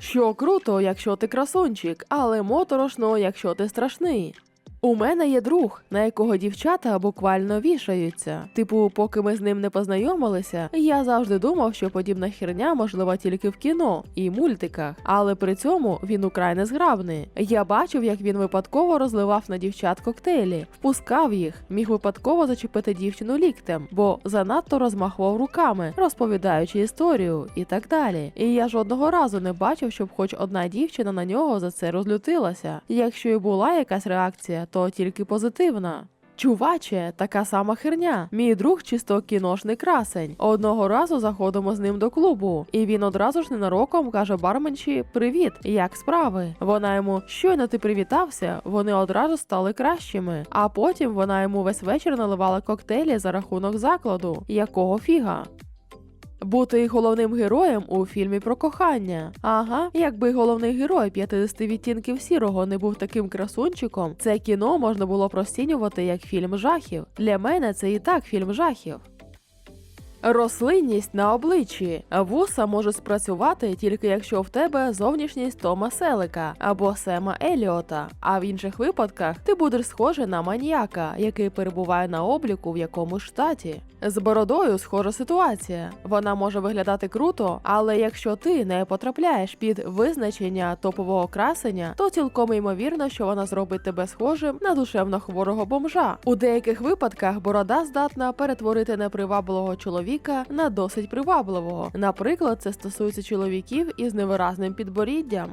Що круто, якщо ти красунчик, але моторошно, якщо ти страшний. У мене є друг, на якого дівчата буквально вішаються. Типу, поки ми з ним не познайомилися, я завжди думав, що подібна херня можлива тільки в кіно і мультиках, але при цьому він украй незграбний. Я бачив, як він випадково розливав на дівчат коктейлі, впускав їх, міг випадково зачепити дівчину ліктем, бо занадто розмахував руками, розповідаючи історію і так далі. І я жодного разу не бачив, щоб хоч одна дівчина на нього за це розлютилася. Якщо і була якась реакція, то тільки позитивна. Чуваче, така сама херня. Мій друг чисто кіношний красень. Одного разу заходимо з ним до клубу, і він одразу ж ненароком каже барменші Привіт, як справи? Вона йому щойно ти привітався, вони одразу стали кращими. А потім вона йому весь вечір наливала коктейлі за рахунок закладу. Якого фіга? Бути головним героєм у фільмі про кохання. Ага, якби головний герой 50 відтінків сірого не був таким красунчиком, це кіно можна було б розцінювати як фільм жахів. Для мене це і так фільм жахів. Рослинність на обличчі. Вуса може спрацювати тільки якщо в тебе зовнішність Тома Селика або Сема Еліота, а в інших випадках ти будеш схожий на маніяка, який перебуває на обліку в якомусь штаті. З бородою схожа ситуація. Вона може виглядати круто, але якщо ти не потрапляєш під визначення топового красення, то цілком ймовірно, що вона зробить тебе схожим на душевно хворого бомжа. У деяких випадках борода здатна перетворити непривабливого чоловіка на досить привабливого. Наприклад, це стосується чоловіків із невиразним підборіддям.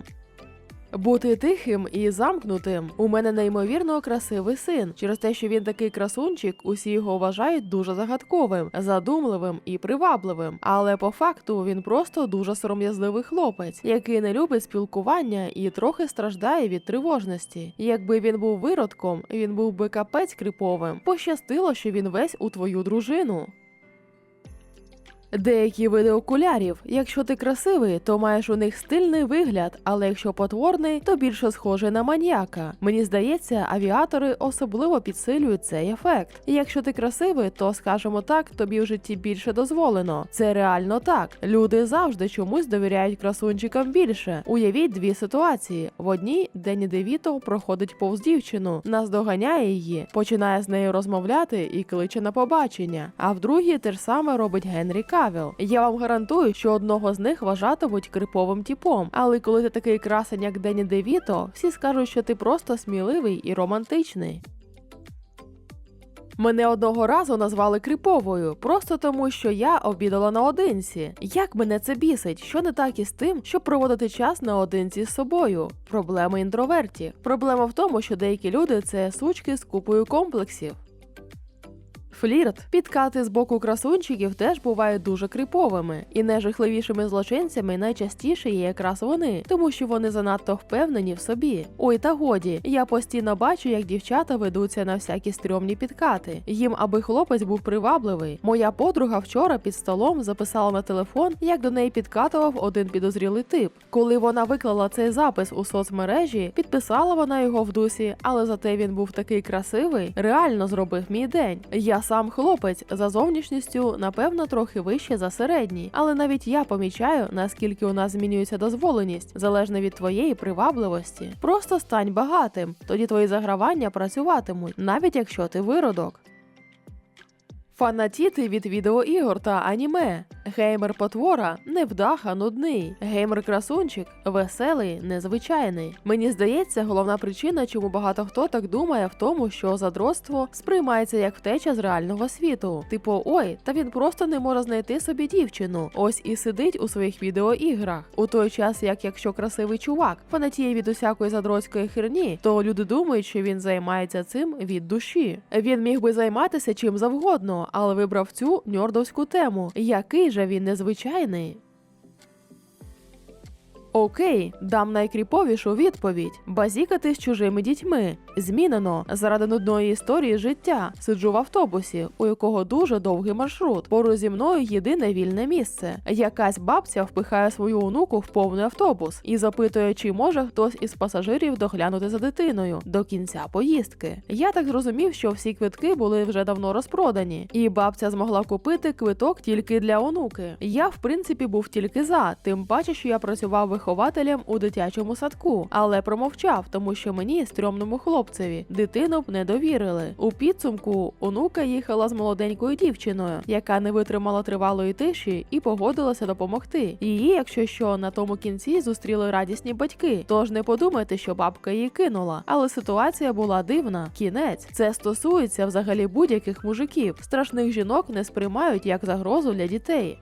Бути тихим і замкнутим. У мене неймовірно красивий син. Через те, що він такий красунчик, усі його вважають дуже загадковим, задумливим і привабливим. Але по факту він просто дуже сором'язливий хлопець, який не любить спілкування і трохи страждає від тривожності. Якби він був виродком, він був би капець криповим. Пощастило, що він весь у твою дружину. Деякі види окулярів, якщо ти красивий, то маєш у них стильний вигляд, але якщо потворний, то більше схожий на маніяка. Мені здається, авіатори особливо підсилюють цей ефект. І якщо ти красивий, то скажімо так, тобі в житті більше дозволено. Це реально так. Люди завжди чомусь довіряють красунчикам більше. Уявіть дві ситуації: в одній Дені Девіто проходить повз дівчину, наздоганяє її, починає з нею розмовляти і кличе на побачення. А в другій те ж саме робить Генрі Кавіл. Я вам гарантую, що одного з них вважатимуть криповим типом. Але коли ти такий красень, як Дені Девіто, всі скажуть, що ти просто сміливий і романтичний. Мене одного разу назвали криповою, просто тому, що я обідала наодинці. Як мене це бісить? Що не так із тим, щоб проводити час наодинці з собою? Проблема інтровертів. Проблема в тому, що деякі люди це сучки з купою комплексів. Флірт, підкати з боку красунчиків теж бувають дуже криповими, і найжахливішими злочинцями найчастіше є якраз вони, тому що вони занадто впевнені в собі. Ой, та годі, я постійно бачу, як дівчата ведуться на всякі стрьомні підкати. Їм, аби хлопець був привабливий. Моя подруга вчора під столом записала на телефон, як до неї підкатував один підозрілий тип. Коли вона виклала цей запис у соцмережі, підписала вона його в дусі, але зате він був такий красивий, реально зробив мій день. Я сам хлопець за зовнішністю, напевно, трохи вище за середній, але навіть я помічаю, наскільки у нас змінюється дозволеність, залежно від твоєї привабливості. Просто стань багатим, тоді твої загравання працюватимуть, навіть якщо ти виродок. Фанатіти від відеоігор та аніме. Геймер потвора невдаха, нудний. Геймер красунчик веселий, незвичайний. Мені здається, головна причина, чому багато хто так думає, в тому, що задротство сприймається як втеча з реального світу. Типу, ой, та він просто не може знайти собі дівчину. Ось і сидить у своїх відеоіграх. У той час, як якщо красивий чувак фанатіє від усякої задротської херні, то люди думають, що він займається цим від душі. Він міг би займатися чим завгодно, але вибрав цю ньордовську тему. Який же він незвичайний? Окей, дам найкріповішу відповідь: базікати з чужими дітьми. Змінено заради нудної історії життя. Сиджу в автобусі, у якого дуже довгий маршрут. Поруч зі мною єдине вільне місце. Якась бабця впихає свою онуку в повний автобус і запитує, чи може хтось із пасажирів доглянути за дитиною до кінця поїздки. Я так зрозумів, що всі квитки були вже давно розпродані, і бабця змогла купити квиток тільки для онуки. Я, в принципі, був тільки за, тим паче, що я працював вихователем вихователем у дитячому садку, але промовчав, тому що мені, стрьомному хлопцеві, дитину б не довірили. У підсумку онука їхала з молоденькою дівчиною, яка не витримала тривалої тиші і погодилася допомогти. Її, якщо що, на тому кінці зустріли радісні батьки. Тож не подумайте, що бабка її кинула. Але ситуація була дивна. Кінець це стосується взагалі будь-яких мужиків. Страшних жінок не сприймають як загрозу для дітей.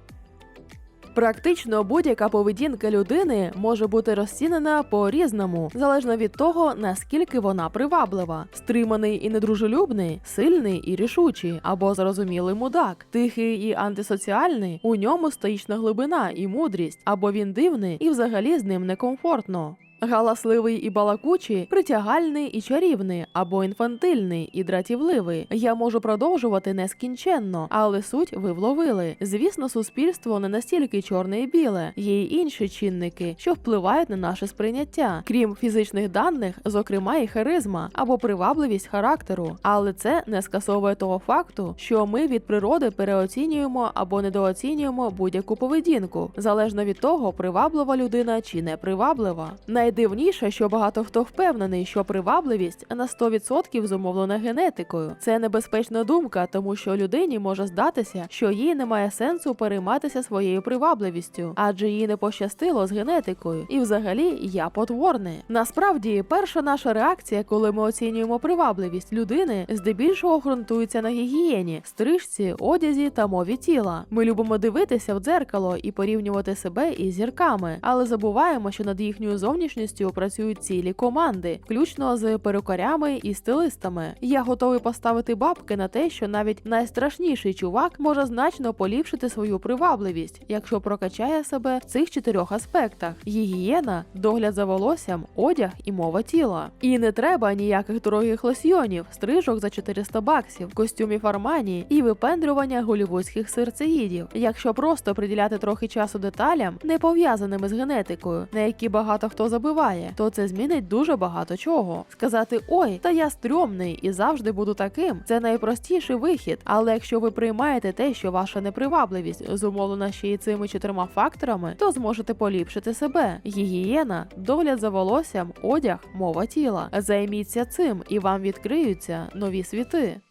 Практично будь-яка поведінка людини може бути розцінена по-різному, залежно від того, наскільки вона приваблива. Стриманий і недружелюбний, сильний і рішучий, або зрозумілий мудак, тихий і антисоціальний, у ньому стоїчна глибина і мудрість, або він дивний і взагалі з ним некомфортно. Галасливий і балакучий, притягальний і чарівний, або інфантильний і дратівливий. Я можу продовжувати нескінченно, але суть ви вловили. Звісно, суспільство не настільки чорне і біле, є й інші чинники, що впливають на наше сприйняття, крім фізичних даних, зокрема і харизма або привабливість характеру. Але це не скасовує того факту, що ми від природи переоцінюємо або недооцінюємо будь-яку поведінку, залежно від того, приваблива людина чи не приваблива. Найдивніше, що багато хто впевнений, що привабливість на 100% зумовлена генетикою. Це небезпечна думка, тому що людині може здатися, що їй немає сенсу перейматися своєю привабливістю, адже їй не пощастило з генетикою. І взагалі я потворне. Насправді, перша наша реакція, коли ми оцінюємо привабливість людини, здебільшого ґрунтується на гігієні, стрижці, одязі та мові тіла. Ми любимо дивитися в дзеркало і порівнювати себе із зірками, але забуваємо, що над їхньою зовнішністю працюють цілі команди, включно з перукарями і стилистами. Я готовий поставити бабки на те, що навіть найстрашніший чувак може значно поліпшити свою привабливість, якщо прокачає себе в цих чотирьох аспектах: гігієна, догляд за волоссям, одяг і мова тіла. І не треба ніяких дорогих лосьйонів, стрижок за 400 баксів, костюмів Армані і випендрювання голівудських серцеїдів. Якщо просто приділяти трохи часу деталям, не пов'язаними з генетикою, на які багато хто забиває, то це змінить дуже багато чого. Сказати ой, та я стрьомний і завжди буду таким. Це найпростіший вихід. Але якщо ви приймаєте те, що ваша непривабливість зумовлена ще й цими чотирма факторами, то зможете поліпшити себе. Гігієна, догляд за волоссям, одяг, мова тіла. Займіться цим, і вам відкриються нові світи.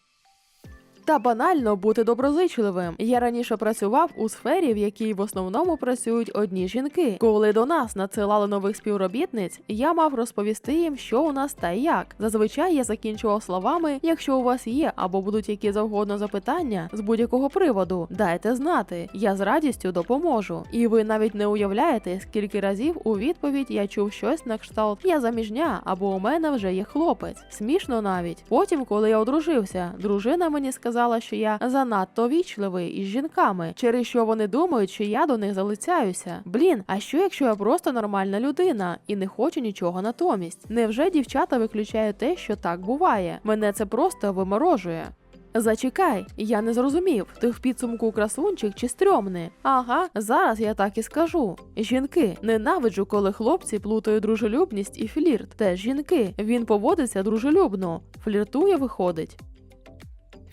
Та банально бути доброзичливим. Я раніше працював у сфері, в якій в основному працюють одні жінки. Коли до нас надсилали нових співробітниць, я мав розповісти їм, що у нас та як. Зазвичай я закінчував словами: якщо у вас є або будуть які завгодно запитання з будь-якого приводу, дайте знати, я з радістю допоможу. І ви навіть не уявляєте, скільки разів у відповідь я чув щось на кшталт Я заміжня або у мене вже є хлопець. Смішно навіть. Потім, коли я одружився, дружина мені сказала, що я занадто вічливий із жінками, через що вони думають, що я до них залицяюся. Блін, а що якщо я просто нормальна людина і не хочу нічого натомість? Невже дівчата виключають те, що так буває? Мене це просто виморожує. Зачекай, я не зрозумів, ти в підсумку красунчик чи стрьомний? Ага, зараз я так і скажу. Жінки, ненавиджу, коли хлопці плутають дружелюбність і флірт. Теж жінки, він поводиться дружелюбно, фліртує, виходить.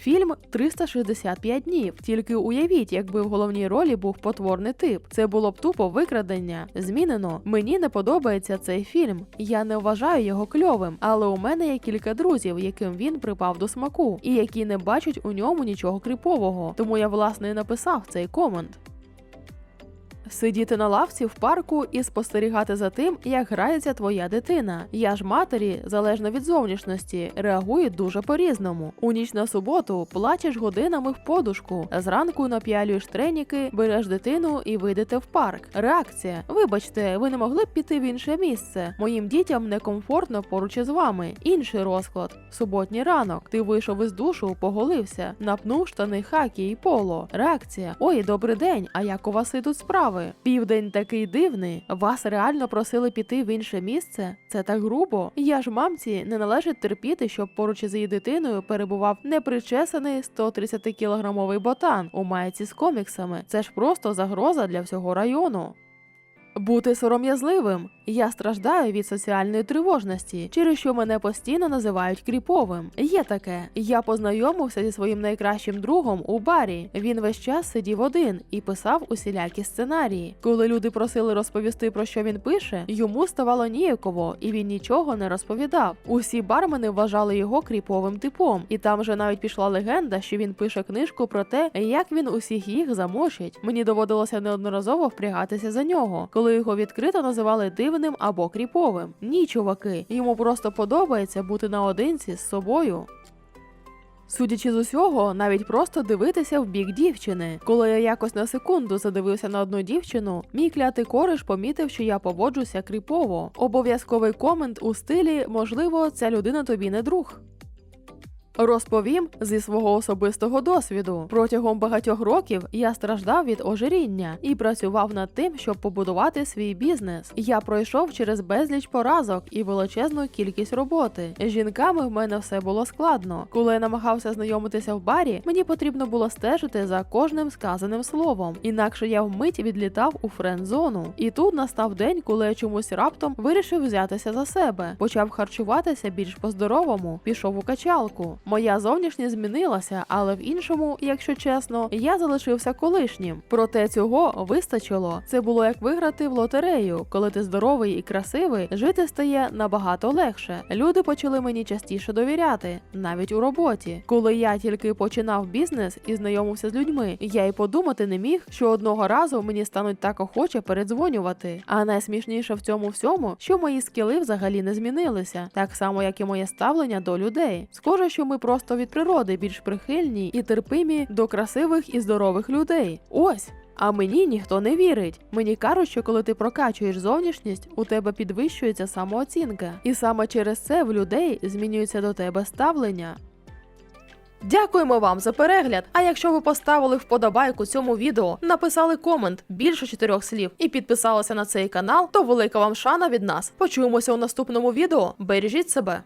Фільм 365 днів. Тільки уявіть, якби в головній ролі був потворний тип. Це було б тупо викрадення. Змінено. Мені не подобається цей фільм. Я не вважаю його кльовим, але у мене є кілька друзів, яким він припав до смаку, і які не бачать у ньому нічого кріпового. Тому я власне і написав цей комент. Сидіти на лавці в парку і спостерігати за тим, як грається твоя дитина. Я ж матері, залежно від зовнішності, реагую дуже по-різному. У ніч на суботу плачеш годинами в подушку, зранку нап'ялюєш треніки, береш дитину і вийдете в парк. Реакція: Вибачте, ви не могли б піти в інше місце. Моїм дітям некомфортно поруч із вами. Інший розклад. Суботній ранок. Ти вийшов із душу, поголився, напнув штани хакі і поло. Реакція: Ой, добрий день! А як у вас ідуть справи? Південь такий дивний. Вас реально просили піти в інше місце? Це так грубо. Я ж мамці не належить терпіти, щоб поруч із її дитиною перебував непричесаний 130 кілограмовий ботан у майці з коміксами. Це ж просто загроза для всього району. Бути сором'язливим. Я страждаю від соціальної тривожності, через що мене постійно називають кріповим. Є таке. Я познайомився зі своїм найкращим другом у барі. Він весь час сидів один і писав усілякі сценарії. Коли люди просили розповісти про що він пише, йому ставало ніяково, і він нічого не розповідав. Усі бармени вважали його кріповим типом, і там вже навіть пішла легенда, що він пише книжку про те, як він усіх їх замочить. Мені доводилося неодноразово впрягатися за нього, коли його відкрито називали дивним або кріповим. Ні, чуваки, йому просто подобається бути наодинці з собою. Судячи з усього, навіть просто дивитися в бік дівчини. Коли я якось на секунду задивився на одну дівчину, мій клятий кориш помітив, що я поводжуся кріпово. Обов'язковий комент у стилі можливо, ця людина тобі не друг. Розповім зі свого особистого досвіду. Протягом багатьох років я страждав від ожиріння і працював над тим, щоб побудувати свій бізнес. Я пройшов через безліч поразок і величезну кількість роботи. Жінками в мене все було складно. Коли я намагався знайомитися в барі, мені потрібно було стежити за кожним сказаним словом. Інакше я вмить відлітав у френд-зону. І тут настав день, коли я чомусь раптом вирішив взятися за себе, почав харчуватися більш по-здоровому, пішов у качалку. Моя зовнішність змінилася, але в іншому, якщо чесно, я залишився колишнім. Проте цього вистачило. Це було як виграти в лотерею. Коли ти здоровий і красивий, жити стає набагато легше. Люди почали мені частіше довіряти, навіть у роботі. Коли я тільки починав бізнес і знайомився з людьми, я й подумати не міг, що одного разу мені стануть так охоче передзвонювати. А найсмішніше в цьому всьому, що мої скіли взагалі не змінилися, так само як і моє ставлення до людей. Схоже, що ми просто від природи більш прихильні і терпимі до красивих і здорових людей. Ось. А мені ніхто не вірить. Мені кажуть, що коли ти прокачуєш зовнішність, у тебе підвищується самооцінка, і саме через це в людей змінюється до тебе ставлення. Дякуємо вам за перегляд. А якщо ви поставили вподобайку цьому відео, написали комент більше чотирьох слів і підписалися на цей канал, то велика вам шана від нас. Почуємося у наступному відео. Бережіть себе.